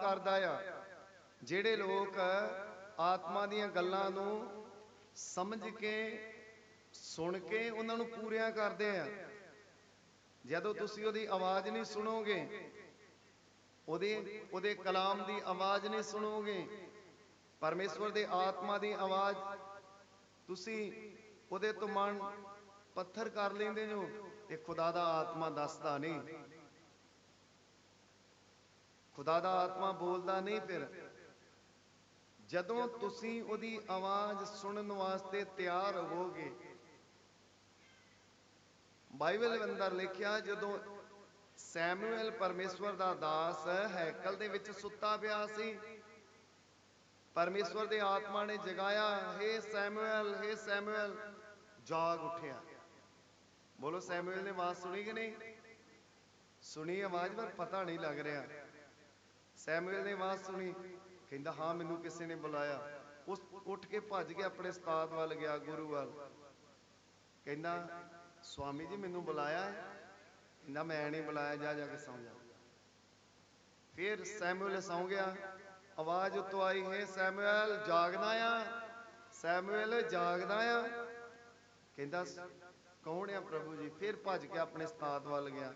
ਕਰਦਾ ਆ। ਜਿਹੜੇ ਲੋਕ ਆਤਮਾ ਦੀਆਂ ਗੱਲਾਂ ਨੂੰ ਸਮਝ ਕੇ, ਸੁਣ ਕੇ ਉਹਨਾਂ ਨੂੰ ਪੂਰੀਆਂ ਕਰਦੇ ਆ। ਜਦੋਂ ਤੁਸੀਂ ਉਹਦੀ ਆਵਾਜ਼ ਨਹੀਂ ਸੁਣੋਗੇ, ਉਹਦੇ ਉਹਦੇ ਕਲਾਮ ਦੀ ਆਵਾਜ਼ ਨਹੀਂ ਸੁਣੋਗੇ, ਪਰਮੇਸ਼ਵਰ ਦੇ ਆਤਮਾ ਦੀ ਆਵਾਜ਼ ਤੁਸੀਂ ਉਹਦੇ ਤੋਂ ਮਨ ਪੱਥਰ ਕਰ ਲੈਂਦੇ ਜੋ ਤੇ ਖੁਦਾ ਦਾ ਆਤਮਾ ਦੱਸਦਾ ਨਹੀਂ। ਖੁਦਾ ਦਾ ਆਤਮਾ ਬੋਲਦਾ ਨਹੀਂ ਫਿਰ। ਜਦੋਂ ਤੁਸੀਂ ਉਹਦੀ ਆਵਾਜ਼ ਸੁਣਨ ਵਾਸਤੇ ਤਿਆਰ ਹੋਵੋਗੇ। ਬਾਈਬਲ ਅੰਦਰ ਲਿਖਿਆ, ਜਦੋਂ ਸੈਮੂਅਲ ਪਰਮੇਸ਼ਵਰ ਦਾ ਦਾਸ ਹੈਕਲ ਦੇ ਵਿੱਚ ਸੁੱਤਾ ਪਿਆ ਸੀ, ਪਰਮੇਸ਼ਵਰ ਦੇ ਆਤਮਾ ਨੇ ਜਗਾਇਆ, ਹੇ ਸੈਮੂਅਲ ਹੇ ਸੈਮੂਅਲ, ਜਾਗ ਉੱਠਿਆ। ਬੋਲੋ, ਸੈਮੂਅਲ ਨੇ ਆਵਾਜ਼ ਸੁਣੀ ਕਿ ਨਹੀਂ? ਸੁਣੀ ਆਵਾਜ਼, ਪਰ ਪਤਾ ਨਹੀਂ ਲੱਗ ਰਿਹਾ। ਸੈਮੂਅਲ ਨੇ ਆਵਾਜ਼ ਸੁਣੀ। ਕਹਿੰਦਾ, ਹਾਂ, ਮੈਨੂੰ ਕਿਸੇ ਨੇ ਬੁਲਾਇਆ। ਉਸ ਉੱਠ ਕੇ ਭੱਜ ਕੇ ਆਪਣੇ ਉਸਤਾਦ ਵੱਲ ਗਿਆ, ਗੁਰੂ ਵੱਲ। ਕਹਿੰਦਾ, ਸਵਾਮੀ ਜੀ, ਮੈਨੂੰ ਬੁਲਾਇਆ ਹੈ? ਕਹਿੰਦਾ, ਮੈਂ ਨਹੀਂ ਬੁਲਾਇਆ, ਜਾ ਜਾ ਕੇ ਸੌਂ ਜਾ। ਫਿਰ ਸੈਮੂਅਲ ਸੌਂ ਗਿਆ। ਆਵਾਜ਼ ਉੱਤੋਂ ਆਈ, ਹੈ ਸੈਮੂਅਲ, ਜਾਗਦਾ ਆ। ਸੈਮੂਅਲ, ਜਾਗਦਾ ਆ। ਕਹਿੰਦਾ, ਕੌਣ ਆ ਪ੍ਰਭੂ ਜੀ? ਫਿਰ ਭੱਜ ਕੇ ਆਪਣੇ ਉਸਤਾਦ ਵੱਲ ਗਿਆ।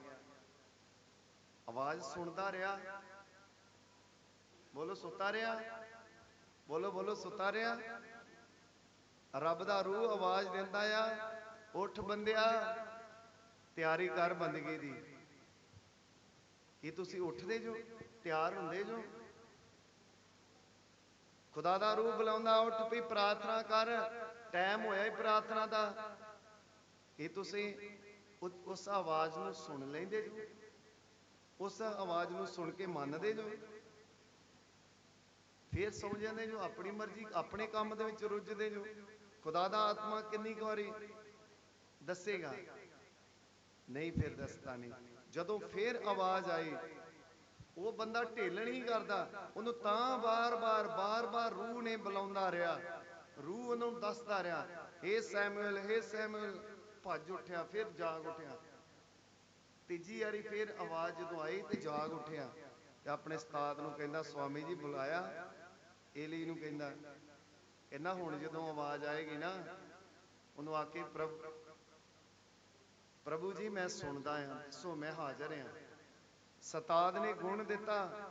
ਆਵਾਜ਼ ਸੁਣਦਾ ਰਿਹਾ। ਬੋਲੋ, ਸੁੱਤਾ ਰਿਹਾ? ਬੋਲੋ ਬੋਲੋ, ਸੁੱਤਾ ਰਿਹਾ? ਰੱਬ ਦਾ ਰੂਹ ਆਵਾਜ਼ ਦਿੰਦਾ ਆ, ਉੱਠ ਬੰਦਿਆ, ਤਿਆਰੀ ਕਰ ਬੰਦਗੀ ਦੀ। ਕੀ ਤੁਸੀਂ ਉੱਠਦੇ ਜੋ? ਤਿਆਰ ਹੁੰਦੇ ਜੋ? ਖੁਦਾ ਦਾ ਰੂਹ ਬੁਲਾਉਂਦਾ, ਉੱਠ ਪਈ ਪ੍ਰਾਰਥਨਾ ਕਰ। ਟਾਈਮ ਹੋਇਆ ਹੀ ਪ੍ਰਾਰਥਨਾ ਦਾ। ਕੀ ਤੁਸੀਂ ਉਸ ਆਵਾਜ਼ ਨੂੰ ਸੁਣ ਲੈਂਦੇ ਜੋ? ਉਸ ਆਵਾਜ਼ ਨੂੰ ਸੁਣ ਕੇ ਮੰਨਦੇ ਜੋ? ਫੇਰ ਸੌਂ ਜਾਂਦੇ ਜੋ, ਆਪਣੀ ਮਰਜ਼ੀ, ਆਪਣੇ ਕੰਮ ਦੇ ਵਿੱਚ ਰੁੱਝਦੇ ਜੋ। ਖੁਦਾ ਦਾ ਆਤਮਾ ਕਿੰਨੀ ਕੁ ਵਾਰੀ ਦੱਸੇਗਾ? ਨਹੀਂ, ਫਿਰ ਦੱਸਦਾ ਨਹੀਂ। ਜਦੋਂ ਫੇਰ ਆਵਾਜ਼ ਆਈ, ਉਹ ਬੰਦਾ ਢੇਲਣ ਹੀ ਕਰਦਾ। ਉਹਨੂੰ ਤਾਂ ਬਾਰ-ਬਾਰ ਬਾਰ-ਬਾਰ ਰੂਹ ਨੇ ਬੁਲਾਉਂਦਾ ਰਿਹਾ। ਰੂਹ ਉਹਨੂੰ ਦੱਸਦਾ ਰਿਹਾ ਏ ਸੈਮੂਅਲ ਏ ਸੈਮੂਅਲ। ਭੱਜ ਉੱਠਿਆ, ਫਿਰ ਜਾਗ ਉੱਠਿਆ। ਤੀਜੀ ਵਾਰੀ ਫਿਰ ਆਵਾਜ਼ ਜਦੋਂ ਆਈ ਤੇ ਜਾਗ ਉੱਠਿਆ ਤੇ ਆਪਣੇ ਉਸਤਾਦ ਨੂੰ ਕਹਿੰਦਾ, ਸਵਾਮੀ ਜੀ, ਬੁਲਾਇਆ। ਏਲੀ ਨੂੰ ਕਹਿੰਦਾ ਕਹਿੰਦਾ ਹੁਣ ਜਦੋਂ ਆਵਾਜ਼ ਆਏਗੀ ਨਾ, ਉਹਨੂੰ ਆ ਕੇ ਪ੍ਰਭ, ਪ੍ਰਭੂ ਜੀ ਮੈਂ ਸੁਣਦਾ ਆ ਸੋ ਮੈਂ ਹਾਜ਼ਰ ਆ। ਸਤਾਦ ਨੇ ਗੁਣ ਦਿੱਤਾ।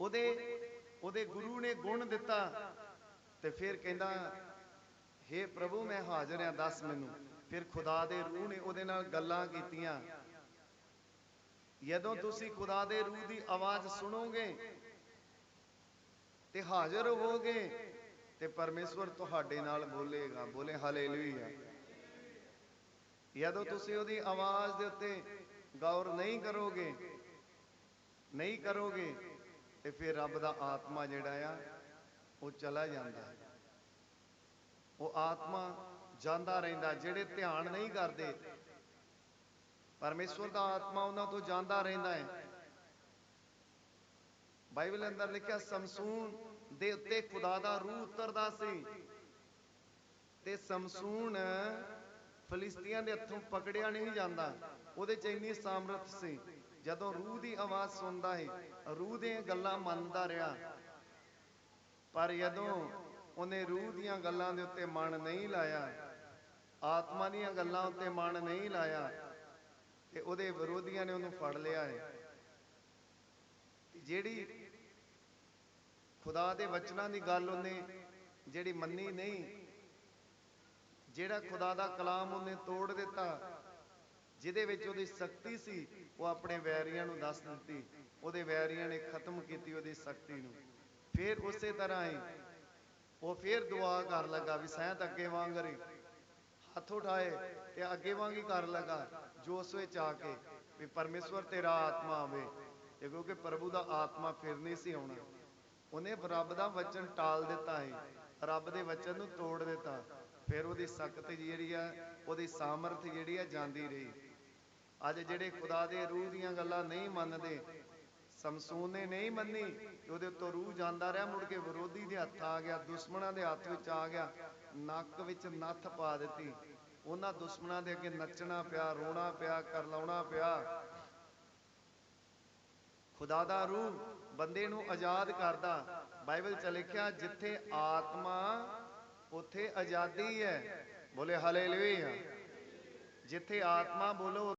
ਉਹਦੇ ਉਹਦੇ ਗੁਰੂ ਨੇ ਗੁਣ ਦਿੱਤਾ ਤੇ ਫਿਰ ਕਹਿੰਦਾ हे ਪ੍ਰਭੂ, ਮੈਂ ਹਾਜ਼ਰ ਆ, ਦੱਸ ਮੈਨੂੰ। ਫਿਰ ਖੁਦਾ ਦੇ ਰੂਹ ਨੇ ਉਹਦੇ ਨਾਲ ਗੱਲਾਂ ਕੀਤੀਆਂ। ਜਦੋਂ ਤੁਸੀਂ ਖੁਦਾ ਦੇ ਰੂਹ ਦੀ ਆਵਾਜ਼ ਸੁਣੋਗੇ ਤੇ ਹਾਜ਼ਰ ਹੋਵੋਗੇ ਤੇ ਪਰਮੇਸ਼ਵਰ ਤੁਹਾਡੇ ਨਾਲ ਬੋਲੇਗਾ। ਬੋਲੇ, ਹਾਲੇਲੂਇਆ। ਜਦੋਂ ਤੁਸੀਂ ਉਹਦੀ ਆਵਾਜ਼ ਦੇ ਉੱਤੇ ਗੌਰ ਨਹੀਂ ਕਰੋਗੇ ਨਹੀਂ ਕਰੋਗੇ, ਤੇ ਫਿਰ ਰੱਬ ਦਾ ਆਤਮਾ ਜਿਹੜਾ ਆ, ਉਹ ਚਲਾ ਜਾਂਦਾ। ਉਹ ਆਤਮਾ ਜਾਂਦਾ ਰਹਿੰਦਾ, ਜਿਹੜੇ ਧਿਆਨ ਨਹੀਂ ਕਰਦੇ। ਪਰਮੇਸ਼ਵਰ ਦਾ ਆਤਮਾ ਉਹਨਾਂ ਤੋਂ ਜਾਂਦਾ ਰਹਿੰਦਾ ਹੈ। ਬਾਈਬਲ ਅੰਦਰ ਲਿਖਿਆ, ਸਮਸੂਨ ਦੇ ਉੱਤੇ ਖੁਦਾ ਦਾ ਰੂਹ ਉਤਰਦਾ ਸੀ। ਤੇ ਸਮਸੂਨ ਫਲਿਸਤੀਆਂ ਦੇ ਹੱਥੋਂ ਪਕੜਿਆ ਨਹੀਂ ਜਾਂਦਾ। ਉਹਦੇ ਚ ਇੰਨੀ ਸਾਮਰਥ ਸੀ। ਜਦੋਂ ਰੂਹ ਦੀ ਆਵਾਜ਼ ਸੁਣਦਾ ਹੈ ਰੂਹ ਦੀਆਂ ਗੱਲਾਂ ਮੰਨਦਾ ਰਿਹਾ। ਪਰ ਜਦੋਂ ਉਹਨੇ ਰੂਹ ਦੀਆਂ ਗੱਲਾਂ ਦੇ ਉੱਤੇ ਮਨ ਨਹੀਂ ਲਾਇਆ, ਆਤਮਾ ਦੀਆਂ ਗੱਲਾਂ ਉੱਤੇ ਮਨ ਨਹੀਂ ਲਾਇਆ, ਤੇ ਉਹਦੇ ਵਿਰੋਧੀਆਂ ਨੇ ਉਹਨੂੰ ਫੜ ਲਿਆ ਹੈ। ਜਿਹੜੀ ਖੁਦਾ ਦੇ ਵਚਨਾਂ ਦੀ ਗੱਲ ਉਹਨੇ ਜਿਹੜੀ ਮੰਨੀ ਨਹੀਂ, ਜਿਹੜਾ ਖੁਦਾ ਦਾ ਕਲਾਮ ਉਹਨੇ ਤੋੜ ਦਿੱਤਾ, ਜਿਹਦੇ ਵਿੱਚ ਉਹਦੀ ਸ਼ਕਤੀ ਸੀ, ਉਹ ਆਪਣੇ ਵੈਰੀਆਂ ਨੂੰ ਦੱਸ ਦਿੱਤੀ, ਉਹਦੇ ਵੈਰੀਆਂ ਨੇ ਖਤਮ ਕੀਤੀ ਉਹਦੀ ਸ਼ਕਤੀ ਨੂੰ। ਫਿਰ ਉਸੇ ਤਰ੍ਹਾਂ ਹੀ ਉਹ ਫਿਰ ਦੁਆ ਕਰ ਲੱਗਾ ਵੀ ਸੈਂਤ ਅੱਗੇ ਵਾਂਗ ਰੇ ਹੱਥ ਉਠਾਏ ਤੇ ਅੱਗੇ ਵਾਂਗ ਹੀ ਕਰ ਲੱਗਾ, ਜੋਸ਼ ਵਿੱਚ ਆ ਕੇ ਵੀ ਪਰਮੇਸ਼ਵਰ ਤੇਰਾ ਆਤਮਾ ਆਵੇ, ਤੇ ਕਿਉਂਕਿ ਪ੍ਰਭੂ ਦਾ ਆਤਮਾ ਫਿਰ ਨਹੀਂ ਸੀ ਆਉਣਾ। ਉਹਨੇ ਰੱਬ ਦਾ ਵਚਨ ਟਾਲ ਦਿੱਤਾ ਹੈ ਰੱਬ ਦੇ ਵਚਨ ਨੂੰ ਤੋੜ ਦਿੱਤਾ। ਫਿਰ ਉਹਦੀ ਸਖਤ ਜਿਹੜੀ ਆ, ਉਹਦੀ ਸਾਮਰਥ ਜਿਹੜੀ ਆ ਜਾਂਦੀ ਰਹੀ। ਅੱਜ ਜਿਹੜੇ ਖੁਦਾ ਦੇ ਰੂਹ ਦੀਆਂ ਗੱਲਾਂ ਨਹੀਂ ਮੰਨਦੇ, ਸਮਸੂਨ ਨੇ ਨਹੀਂ ਮੰਨੀ ਉਹਦੇ ਉੱਤੋਂ ਰੂਹ ਜਾਂਦਾ ਰਿਹਾ, ਮੁੜ ਕੇ ਵਿਰੋਧੀ ਦੇ ਹੱਥ ਆ ਗਿਆ, ਦੁਸ਼ਮਣਾਂ ਦੇ ਹੱਥ ਵਿੱਚ ਆ ਗਿਆ, ਨੱਕ ਵਿੱਚ ਨੱਥ ਪਾ ਦਿੱਤੀ। ਉਹਨਾਂ ਦੁਸ਼ਮਣਾਂ ਦੇ ਅੱਗੇ ਨੱਚਣਾ ਪਿਆ, ਰੋਣਾ ਪਿਆ, ਕਰਲਾਉਣਾ ਪਿਆ। ਖੁਦਾ ਦਾ ਰੂਹ ਬੰਦੇ ਨੂੰ ਆਜ਼ਾਦ ਕਰਦਾ। ਬਾਈਬਲ ਚ ਲਿਖਿਆ, ਜਿੱਥੇ ਆਤਮਾ, ਉੱਥੇ ਆਜ਼ਾਦੀ ਹੈ। ਬੋਲੇ, ਹਾਲੇਲੂਇਆ। ਜਿੱਥੇ ਆਤਮਾ ਬੋਲੋ